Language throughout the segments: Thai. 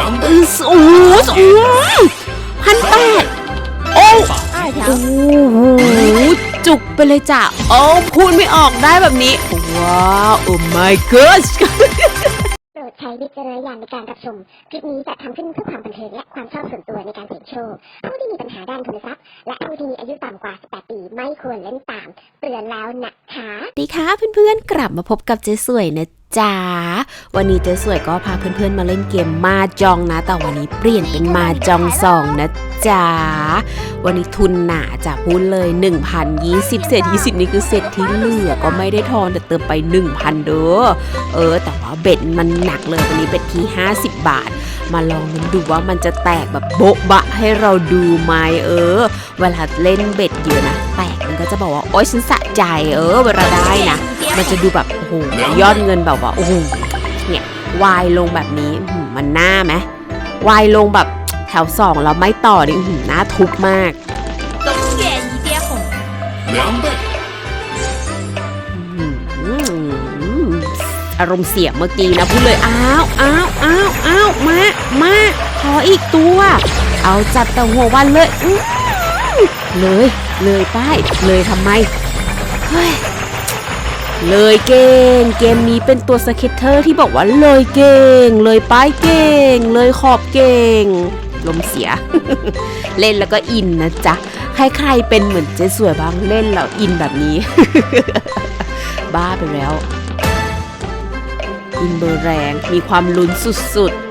แล้ว โอ้โหโพันแปดโอ้โหจุกไปเลยจ้ะ โอ้พูดไม่ออกได้แบบนี้ ว้าโอ้ my god โปรใช้วิจารณญาณในการรับชม คลิปนี้จะทำขึ้นเพื่อความบันเทิงและความชอบส่วนตัวในการเสี่ยงโชค ผู้ที่มีปัญหาด้านทุนทรัพย์ และผู้ที่มีอายุต่ำกว่า 18 ปีไม่ควรเล่นตาม เตือนแล้วนะคะดีค่ะเพื่อนๆ กลับมาพบกับเจ๊สวยนะ จ๊ะวันนี้เจ๊สวยก็พาเพื่อนๆมาเล่นเกมมาจองนะ แต่วันนี้เปลี่ยนเป็นมาจองสองนะจ๊ะวันนี้ทุนหนาจะพูดเลย 1,020 เศษ 20 นี่คือเศษที่เหลือก็ไม่ได้ทอนแต่เติมไป 1,000 เด้อ เออ แต่ว่าเบ็ดมันหนักเลยวันนี้เบ็ดที่ 50 บาท มาลองมันดูว่ามันจะแตกแบบโบ๊ะบะให้เราดูไหมเออ เวลาเล่นเบ็ดเยอะนะ แตกมันก็จะบอกว่า โอ๊ยฉันสะใจเออ เวลาได้นะ มันจะดูแบบ หยอดเงินแบบว่าโอ้โหเนี่ยวายลงแบบนี้มันหน้าไหมวายลงแบบแถวสองเราไม่ต่อนี่หน้าทุกมากอารมณ์เสียเมื่อกี้นะพูดเลยอ้าวอ้าวอ้าวอ้าวมามาขออีกตัว เอาจัดแต่หัววันเลยเลย เลยไปเลยทำไมเฮ้ย เลยเก่ง เกมนี้เป็นตัวสเก็ตเตอร์ที่บอกว่าเลยเก่ง เลยป้ายเก่ง เลยขอบเก่ง ลมเสีย เล่นแล้วก็อินนะจ๊ะ ใครๆเป็นเหมือนเจ๊สวยบ้างเล่นแล้วอินแบบนี้ บ้าไปแล้ว อินเบอร์แรงมีความลุ้นสุดๆ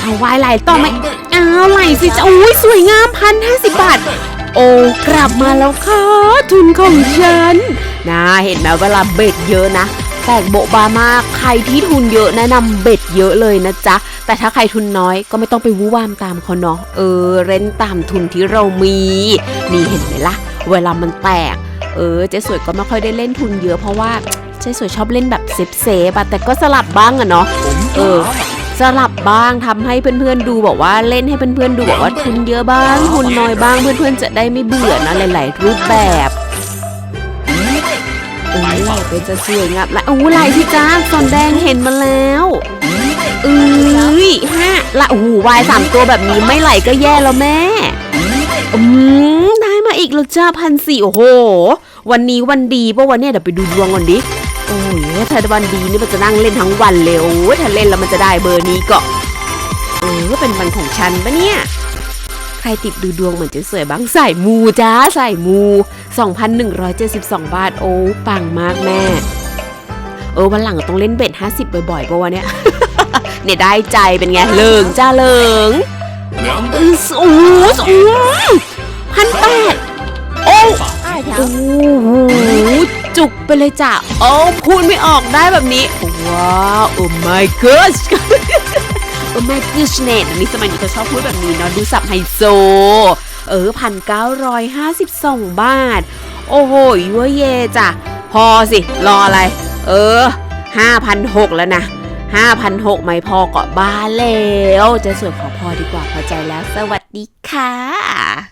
เอาไวายไหลต่อไหมอ้าวไหลสิจ้ะโอ้ยสวยงามพันห้าสิบบาท โอ้กลับมาแล้วค่ะทุนของฉันนะเห็นไหมเวลาเบ็ดเยอะนะแตกโบะบามากใครที่ทุนเยอะแนะนำเบ็ดเยอะเลยนะจ๊ะ แต่ถ้าใครทุนน้อยก็ไม่ต้องไปวู่วามตามเขาเนาะเออ เล่นตามทุนที่เรามีมีเห็นไหมล่ะ เวลามันแตก เออเจ๊สวยก็ไม่ค่อยได้เล่นทุนเยอะเพราะว่าเจ๊สวยชอบเล่นแบบเซฟเซฟอะแต่ก็สลับบ้างอะเนาะเออ สลับบ้างทำให้เพื่อนๆดูบอกว่าเล่นให้เพื่อนๆดูบอกว่าทุนเยอะบ้างทุนน้อยบ้างเพื่อนๆจะได้ไม่เบื่อนะหลาย ๆ รูปแบบเออไหลเป็นจะสวยงามและโอ้ไหลที่จ้าสอนแดงเห็นมาแล้วเอ้ยห้าละโอ้วายสามตัวแบบนี้ไม่ไหลก็แย่แล้วแม่อืมได้มาอีกแล้วจ้าพันสี่โอ้โห วันนี้วันดีปะวันเนี้ยเดี๋ยวไปดูดวงก่อนดิ โอ้ยถ้าวันดีนี่มันจะนั่งเล่นทั้งวันเลยโอ้ยถ้าเล่นแล้วมันจะได้เบอร์นี้ก็เออเป็นวันของฉันปะเนี่ย ใครติดดูดวงเหมือนเจ๊สวยบ้างใส่มูจ้าใส่มู 2,172 บาท โอ้ปังมากแม่ เออวันหลังต้องเล่นเบ็ด50 บ่อยๆปะวะเนี่ย เนี่ยได้ใจเป็นไงเลิงจ้าเลิงโอ้โหพันแปดโอ้โห จุกไปเลยจ้ะโอ้พูดไม่ออกได้แบบนี้ ว้าวโอ้ my gosh โอ้ my gosh เน็ตนี้สมัยนี้เขาชอบพูดแบบนี้เนาะดูสับไฮโซ เออพันเก้าร้อยห้าสิบสองบาท โอ้โหยัวเยจ้ะ พอสิ รออะไร เออห้าพันหกแล้วนะห้าพันหกไม่พอก็บ้าแล้ว จะสวยขอพอดีกว่าพอใจแล้ว สวัสดีค่ะ